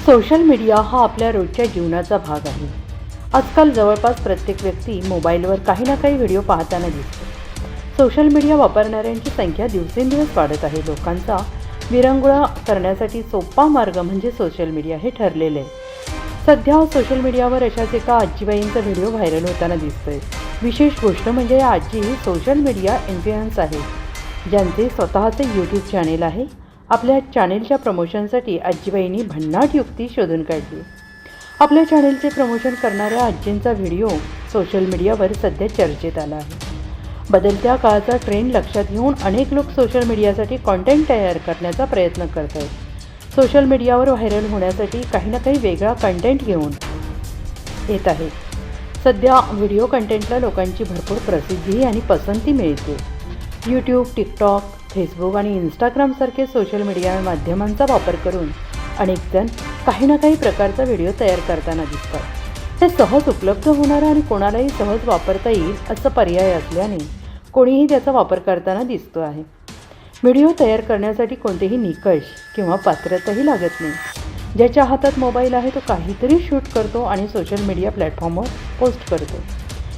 Social media हा आपल्या रोजच्या जीवनाचा भाग आहे. आजकाल जवळपास प्रत्येक व्यक्ती मोबाईलवर काही ना काही व्हिडिओ पाहताना दिसतो. सोशल मीडिया वापरणाऱ्यांची संख्या दिवसेंदिवस वाढत आहे. लोकांचा विरंगुळा करण्यासाठी सोपा मार्ग म्हणजे सोशल मीडिया हे ठरलेले. आहे सध्या सोशल मीडियावर अशाच एका आजीबाईंचा व्हिडिओ व्हायरल होताना दिसतोय. विशेष गोष्ट म्हणजे या आजी ही सोशल मीडिया इन्फ्लुएन्स आहे. ज्यांचे स्वतःचे यूट्यूब चॅनेल आहे. आपल्या चॅनेलच्या प्रमोशनसाठी आजीबाईंनी भन्नाट युक्ती शोधून काढली. आपल्या चॅनेलचे प्रमोशन करणाऱ्या आजींचा व्हिडिओ सोशल मीडियावर सध्या चर्चेत आला आहे. बदलत्या काळाचा ट्रेंड लक्षात घेऊन अनेक लोक सोशल मीडियासाठी कॉन्टेंट तयार करण्याचा प्रयत्न करत आहेत सोशल मीडियावर व्हायरल होण्यासाठी काही ना काही वेगळा कंटेंट घेऊन येत आहे. सध्या व्हिडिओ कंटेंटला लोकांची भरपूर प्रसिद्धी आणि पसंती मिळते. यूट्यूब टिकटॉक फेसबुक आणि इंस्टाग्रामसारखे सोशल मीडिया माध्यमांचा वापर करून अनेकजण काही ना काही प्रकारचा व्हिडिओ तयार करताना दिसतात. ते सहज उपलब्ध होणारा आणि कोणालाही सहज वापरता येईल असं पर्याय असल्याने कोणीही त्याचा वापर करताना दिसतो आहे. व्हिडिओ तयार करण्यासाठी कोणतेही निकष किंवा पात्रताही लागत नाही. ज्याच्या हातात मोबाईल आहे तो काहीतरी शूट करतो आणि सोशल मीडिया प्लॅटफॉर्मवर पोस्ट करतो.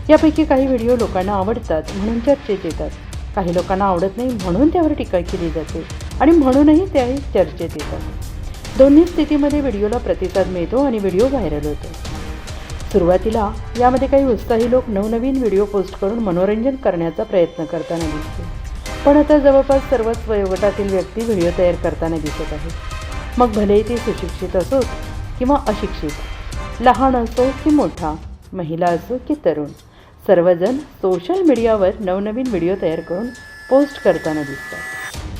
यापैकी काही व्हिडिओ लोकांना आवडतात म्हणून चर्चेत येतात. काही लोकांना आवडत नाही म्हणून त्यावर टीका केली जाते आणि म्हणूनही त्याही चर्चेत येतात. दोन्ही स्थितीमध्ये व्हिडिओला प्रतिसाद मिळतो आणि व्हिडिओ व्हायरल होतो. सुरुवातीला यामध्ये काही उत्साही लोक नवनवीन व्हिडिओ पोस्ट करून मनोरंजन करण्याचा प्रयत्न करताना दिसते. पण आता जवळपास सर्वच वयोगटातील व्यक्ती व्हिडिओ तयार करताना दिसत आहेत. मग भलेही ते सुशिक्षित असोत किंवा अशिक्षित लहान असो की मोठा महिला असो की तरुण सर्वजण सोशल मीडियावर नवनवीन व्हिडिओ तयार करून पोस्ट करताना दिसतात.